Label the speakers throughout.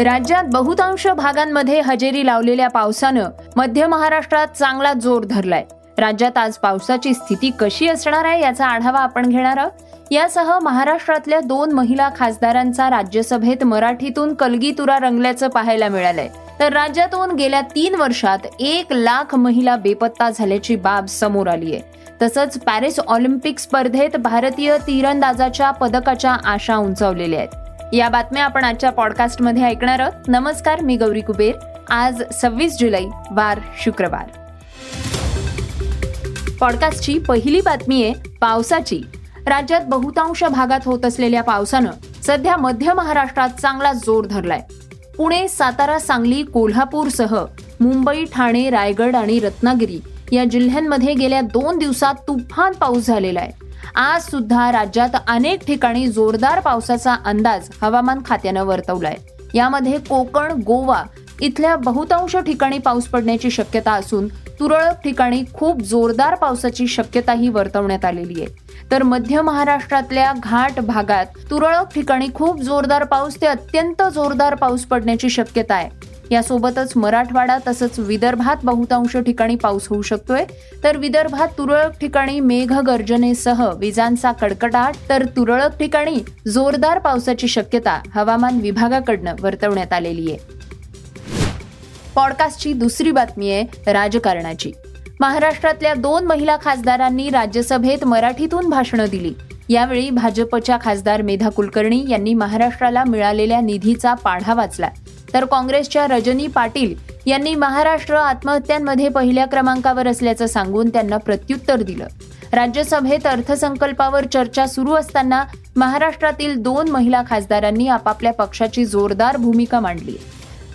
Speaker 1: राज्यात बहुतांश भागांमध्ये हजेरी लावलेल्या पावसानं मध्य महाराष्ट्रात चांगला जोर धरलाय. राज्यात आज पावसाची स्थिती कशी असणार आहे याचा आढावा आपण घेणार आहोत. यासह महाराष्ट्रातल्या दोन महिला खासदारांचा राज्यसभेत मराठीतून कलगीतुरा रंगल्याचं पाहायला मिळालंय. तर राज्यातून गेल्या तीन वर्षात एक लाख महिला बेपत्ता झाल्याची बाब समोर आली आहे तसंच पॅरिस ऑलिम्पिक स्पर्धेत भारतीय तीरंदाजाच्या पदकाच्या आशा उंचावलेल्या आहेत. या बातम्या आपण आजच्या पॉडकास्टमध्ये ऐकणार आहोत. नमस्कार मी गौरी कुबेर. आज सव्वीस जुलै वार शुक्रवार. पॉडकास्टची पहिली बातमी आहे पावसाची. राज्यात बहुतांश भागात होत असलेल्या पावसानं सध्या मध्य महाराष्ट्रात चांगला जोर धरलाय. पुणे सातारा सांगली कोल्हापूरसह मुंबई ठाणे रायगड आणि रत्नागिरी या जिल्ह्यांमध्ये गेल्या दोन दिवसात तुफान पाऊस झालेला आहे. आज सुद्धा राज्यात अनेक ठिकाणी जोरदार पावसाचा अंदाज हवामान खात्यानं वर्तवलाय. यामध्ये कोकण गोवा इथल्या बहुतांश ठिकाणी पाऊस पडण्याची शक्यता असून तुरळक ठिकाणी खूप जोरदार पावसाची शक्यताही वर्तवण्यात आलेली आहे. तर मध्य महाराष्ट्रातल्या घाट भागात तुरळक ठिकाणी खूप जोरदार पाऊस ते अत्यंत जोरदार पाऊस पडण्याची शक्यता आहे. यासोबतच मराठवाडा तसंच विदर्भात बहुतांश ठिकाणी पाऊस होऊ शकतोय. तर विदर्भात तुरळक ठिकाणी मेघगर्जनेसह विजांचा कडकडाट तर तुरळक ठिकाणी जोरदार पावसाची शक्यता हवामान विभागाकडनं वर्तवण्यात आलेली आहे. पॉडकास्टची दुसरी बातमी आहे राजकारणाची. महाराष्ट्रातल्या दोन महिला खासदारांनी राज्यसभेत मराठीतून भाषणं दिली. यावेळी भाजपच्या खासदार मेधा कुलकर्णी यांनी महाराष्ट्राला मिळालेल्या निधीचा पाढा वाचला. तर काँग्रेसच्या रजनी पाटील यांनी महाराष्ट्र आत्महत्यांमध्ये पहिल्या क्रमांकावर असल्याचं सांगून त्यांना प्रत्युत्तर दिलं. राज्यसभेत अर्थसंकल्पावर चर्चा सुरू असताना महाराष्ट्रातील दोन महिला खासदारांनी आपापल्या पक्षाची जोरदार भूमिका मांडली.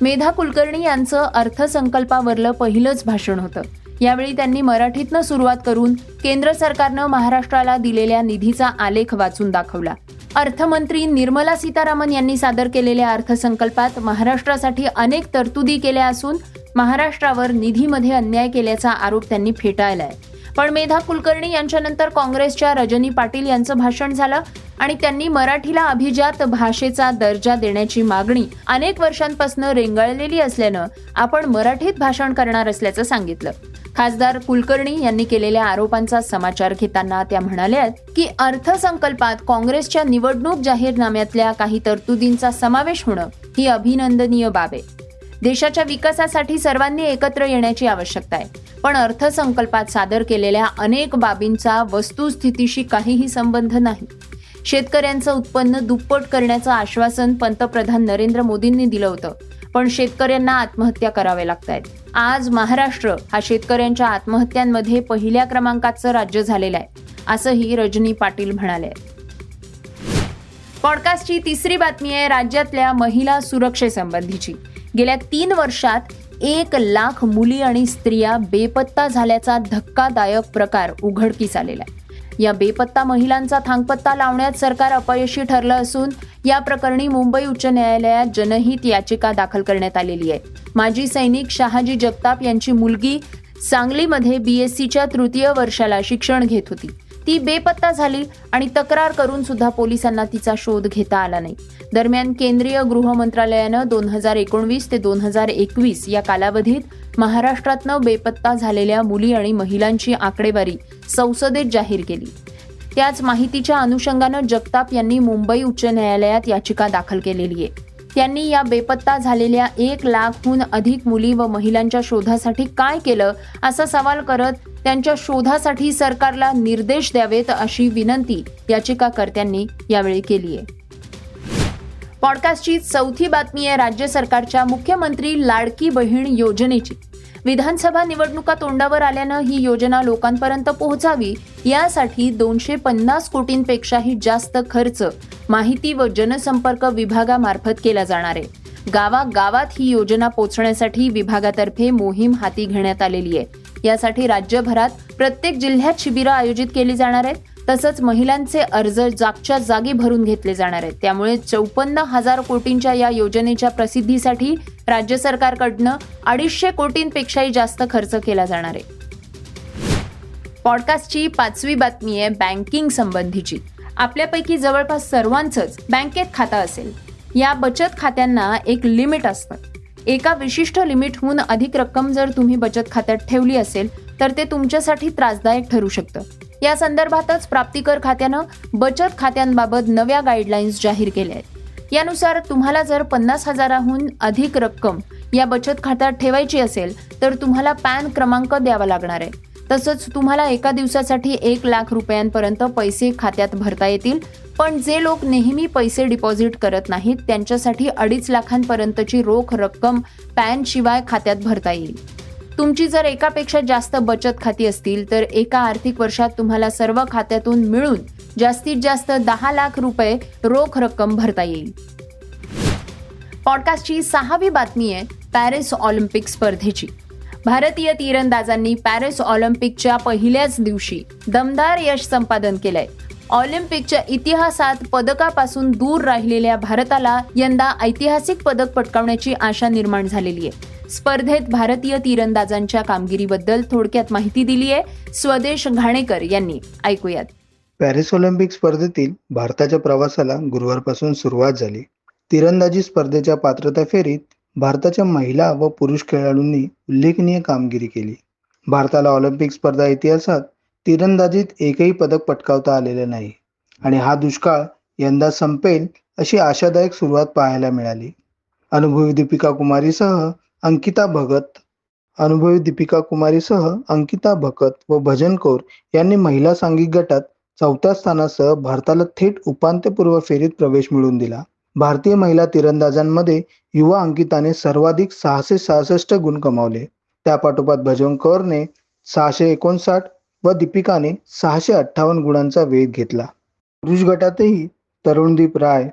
Speaker 1: मेधा कुलकर्णी यांचं अर्थसंकल्पावरलं पहिलंच भाषण होतं. यावेळी त्यांनी मराठीतनं सुरुवात करून केंद्र सरकारनं महाराष्ट्राला दिलेल्या निधीचा आलेख वाचून दाखवला. अर्थमंत्री निर्मला सीतारामन यांनी सादर केलेल्या अर्थसंकल्पात महाराष्ट्रासाठी अनेक तरतुदी केल्या असून महाराष्ट्रावर निधीमध्ये अन्याय केल्याचा आरोप त्यांनी फेटाळलाय. पण मेधा कुलकर्णी यांच्यानंतर काँग्रेसच्या रजनी पाटील यांचं भाषण झालं आणि त्यांनी मराठीला अभिजात भाषेचा दर्जा देण्याची मागणी अनेक वर्षांपासून रेंगाळलेली असल्यानं आपण मराठीत भाषण करणार असल्याचं सांगितलं. खासदार कुलकर्णी यांनी केलेल्या आरोपांचा समाचार घेताना त्या म्हणाल्या की अर्थसंकल्पात काँग्रेसच्या निवडणूक जाहीरनाम्यातल्या काही तरतुदींचा समावेश होणं ही अभिनंदनीय बाब आहे. देशाच्या विकासासाठी सर्वांनी एकत्र येण्याची आवश्यकता आहे. पण अर्थसंकल्पात सादर केलेल्या अनेक बाबींचा वस्तुस्थितीशी काहीही संबंध नाही. शेतकऱ्यांचं उत्पन्न दुप्पट करण्याचं आश्वासन पंतप्रधान नरेंद्र मोदींनी दिलं होतं. पण शेतकऱ्यांना आत्महत्या कराव्या लागत आहेत आज महाराष्ट्र हा शेतकऱ्यांच्या आत्महत्यांमध्ये पहिल्या क्रमांकाचं राज्य झालेलं आहे असंही रजनी पाटील म्हणाले. पॉडकास्टची तिसरी बातमी आहे राज्यातल्या महिला सुरक्षेसंबंधीची. गेल्या तीन वर्षात एक लाख मुली आणि स्त्रिया बेपत्ता झाल्याचा धक्कादायक प्रकार उघडकीस आलेला आहे. या बेपत्ता महिलांचा थांगपत्ता लावण्यात सरकार अपयशी ठरलं असून या प्रकरणी मुंबई उच्च न्यायालयात जनहित याचिका दाखल करण्यात आलेली आहे. माजी सैनिक शहाजी जगताप यांची मुलगी सांगलीमध्ये बीएससीच्या तृतीय वर्षाला शिक्षण घेत होती. ती बेपत्ता झाली आणि तक्रार करून सुद्धा पोलिसांना तिचा शोध घेता आला नाही. दरम्यान केंद्रीय गृह मंत्रालयानं दोन हजार एकोणवीस ते दोन हजार एकवीस या कालावधीत महाराष्ट्रातनं बेपत्ता झालेल्या मुली आणि महिलांची आकडेवारी संसदेत जाहीर केली. त्याच माहितीच्या अनुषंगानं जगताप यांनी मुंबई उच्च न्यायालयात याचिका दाखल केलेली आहे. त्यांनी या बेपत्ता झालेल्या एक लाखहून अधिक मुली व महिलांच्या शोधासाठी काय केलं असा सवाल करत त्यांच्या शोधासाठी सरकारला निर्देश द्यावेत अशी विनंती याचिकाकर्त्यांनी यावेळी केली आहे. पॉडकास्टची चौथी बातमी आहे राज्य सरकारच्या मुख्यमंत्री लाडकी बहीण योजनेची. विधानसभा निवडणुका तोंडावर आल्यानं ही योजना लोकांपर्यंत पोहोचावी यासाठी दोनशे पन्नास कोटींपेक्षाही जास्त खर्च माहिती व जनसंपर्क विभागामार्फत केला जाणार आहे. गावागावात ही योजना पोचण्यासाठी विभागातर्फे मोहीम हाती घेण्यात आलेली आहे. यासाठी राज्यभरात प्रत्येक जिल्ह्यात शिबिरं आयोजित केली जाणार आहेत. तसंच महिलांचे अर्ज जागच्या जागी भरून घेतले जाणार आहेत. त्यामुळे चौपन्न हजार कोटींच्या या योजनेच्या प्रसिद्धीसाठी राज्य सरकारकडनं अडीचशे कोटींपेक्षाही जास्त खर्च केला जाणार आहे. पॉडकास्टची पाचवी बातमी आहे बँकिंग संबंधीची. आपल्यापैकी जवळपास सर्वांचंच बँकेत खातं असेल. या बचत खात्यांना एक लिमिट असतं. एका विशिष्ट लिमिटहून अधिक रक्कम जर तुम्ही बचत खात्यात ठेवली असेल तर ते तुमच्यासाठी त्रासदायक ठरू शकतं. या संदर्भातच प्राप्तिकर खात्यानं बचत खात्यांबाबत नव्या गाईडलाईन्स जाहीर केल्या आहेत. यानुसार तुम्हाला जर पन्नास हजाराहून अधिक रक्कम या बचत खात्यात ठेवायची असेल तर तुम्हाला पॅन क्रमांक द्यावा लागणार आहे. तसंच तुम्हाला एका दिवसासाठी एक लाख रुपयांपर्यंत पैसे खात्यात भरता येतील. पण जे लोक नेहमी पैसे डिपॉझिट करत नाहीत त्यांच्यासाठी अडीच लाखांपर्यंतची रोख रक्कम पॅनशिवाय खात्यात भरता येईल. तुमची जर एकापेक्षा जास्त बचत खाती असतील तर एका आर्थिक वर्षात तुम्हाला सर्व खात्यातून मिळून जास्तीत जास्त दहा लाख रुपये रोख रक्कम भरता येईल. पॉडकास्टची सहावी बातमी आहे पॅरिस ऑलिम्पिक स्पर्धेची. भारतीय तीरंदाजांनी पॅरिस ऑलिम्पिकच्या पहिल्याच दिवशी दमदार यश संपादन केलंय. ऑलिम्पिकच्या इतिहासात पदकापासून दूर राहिलेल्या भारताला यंदा ऐतिहासिक पदक पटकावण्याची आशा निर्माण झालेली आहे. स्पर्धेत भारतीय तीरंदाजांच्या कामगिरीबद्दल थोडक्यात माहिती दिली आहे स्वदेश घाणेकर यांनी. ऐकूयात.
Speaker 2: पॅरिस ऑलिम्पिक स्पर्धेतील भारताच्या प्रवासाला गुरुवारपासून सुरुवात झाली. तिरंदाजी स्पर्धेच्या पात्रता फेरीत भारताच्या महिला व पुरुष खेळाडूंनी उल्लेखनीय कामगिरी केली. भारताला ऑलिम्पिक स्पर्धा इतिहासात तिरंदाजीत एकही पदक पटकावता आलेले नाही आणि हा दुष्काळ यंदा संपेल अशी आशादायक सुरुवात पाहायला मिळाली. अनुभवी दीपिका कुमारीसह अंकिता भगत अनुभवी दीपिका कुमारीसह अंकिता भगत व भजन कौर यांनी महिला सांघिक गटात चौथ्या स्थानासह भारताला थेट उपांत्यपूर्व फेरीत प्रवेश मिळवून दिला. भारतीय महिला तिरंदाजांमध्ये युवा अंकिताने सर्वाधिक सहाशे सहासष्ट गुण कमावले. त्यापाठोपाठ भजन कौरने सहाशे एकोणसाठ व दीपिकाने सहाशे अठ्ठावन्न गुणांचा वेध घेतला. पुरुष गटातही तरुणदीप राय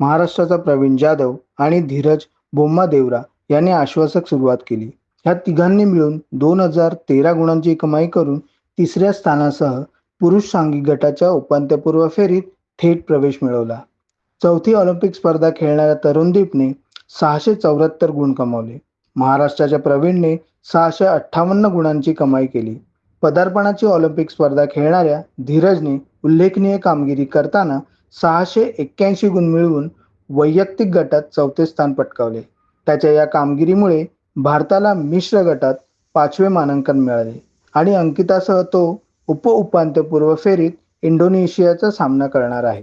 Speaker 2: महाराष्ट्राचा प्रवीण जाधव आणि धीरज बोम्मा देवरा यांनी आश्वासक सुरुवात केली. ह्या तिघांनी मिळून दोन हजार तेरा गुणांची कमाई करून तिसऱ्या स्थानासह पुरुष सांघिक गटाच्या उपांत्यपूर्व फेरीत थेट प्रवेश मिळवला. चौथी ऑलिम्पिक स्पर्धा खेळणाऱ्या तरुणदीपने सहाशे चौऱ्याहत्तर गुण कमावले. महाराष्ट्राच्या प्रवीणने सहाशे अठ्ठावन्न गुणांची कमाई केली. पदार्पणाची ऑलिम्पिक स्पर्धा खेळणाऱ्या धीरजने उल्लेखनीय कामगिरी करताना सहाशे एक्क्याऐंशी गुण मिळवून वैयक्तिक गटात चौथे स्थान पटकावले. त्याच्या या कामगिरीमुळे भारताला मिश्र गटात पाचवे मानांकन मिळाले आणि अंकितासह तो उप उपांत्यपूर्व फेरीत इंडोनेशियाचा सामना करणार आहे.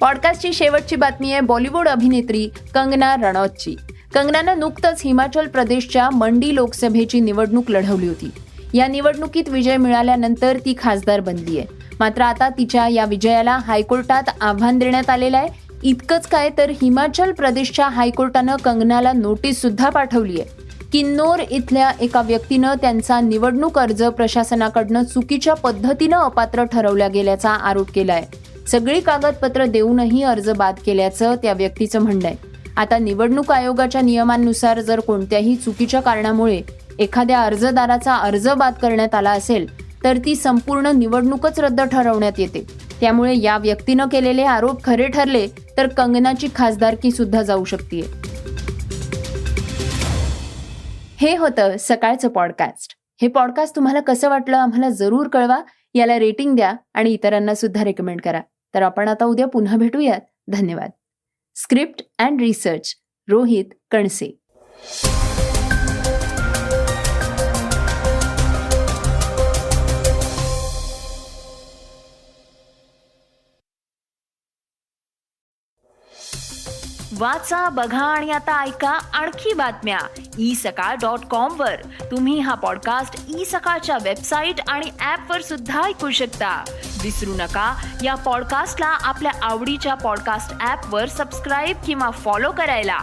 Speaker 1: पॉडकास्टची शेवटची बातमी आहे बॉलिवूड अभिनेत्री कंगना रनौतची कंगनानं नुकतंच हिमाचल प्रदेशच्या मंडी लोकसभेची निवडणूक लढवली होती. या निवडणुकीत विजय मिळाल्यानंतर ती खासदार बनली आहे. मात्र आता तिच्या या विजयाला हायकोर्टात आव्हान देण्यात आलेलं आहे. इतकंच काय तर हिमाचल प्रदेशच्या हायकोर्टानं कंगनाला नोटीस सुद्धा पाठवली आहे. किन्नोर इथल्या एका व्यक्तीनं त्यांचा निवडणूक अर्ज प्रशासनाकडनं चुकीच्या पद्धतीनं अपात्र ठरवला गेल्याचा आरोप केलाय. सगळी कागदपत्र देऊनही अर्ज बाद केल्याचं त्या व्यक्तीचं म्हणणं आहे. आता निवडणूक आयोगाच्या नियमांनुसार जर कोणत्याही चुकीच्या कारणामुळे एखाद्या अर्जदाराचा अर्ज बाद करण्यात आला असेल तर ती संपूर्ण निवडणूकच रद्द ठरवण्यात येते. त्यामुळे या व्यक्तीनं केलेले आरोप खरे ठरले तर कंगनाची खासदारकी सुद्धा जाऊ शकते हे होतं सकाळचं पॉडकास्ट. हे पॉडकास्ट तुम्हाला कसं वाटलं आम्हाला जरूर कळवा याला रेटिंग द्या आणि इतरांना सुद्धा रेकमेंड करा. तर आपण आता उद्या पुन्हा भेटूयात. धन्यवाद. Script and research Rohit Kanse. वाचा बघा आणि आता ऐका आणखी बातम्या. ई सकाळ डॉट कॉम वर. तुम्ही हा पॉडकास्ट ई सकाळच्या वेबसाईट आणि ऍप वर सुद्धा ऐकू शकता. विसरू नका या पॉडकास्टला आपल्या आवडीच्या पॉडकास्ट ऍप वर सबस्क्राईब किंवा फॉलो करायला.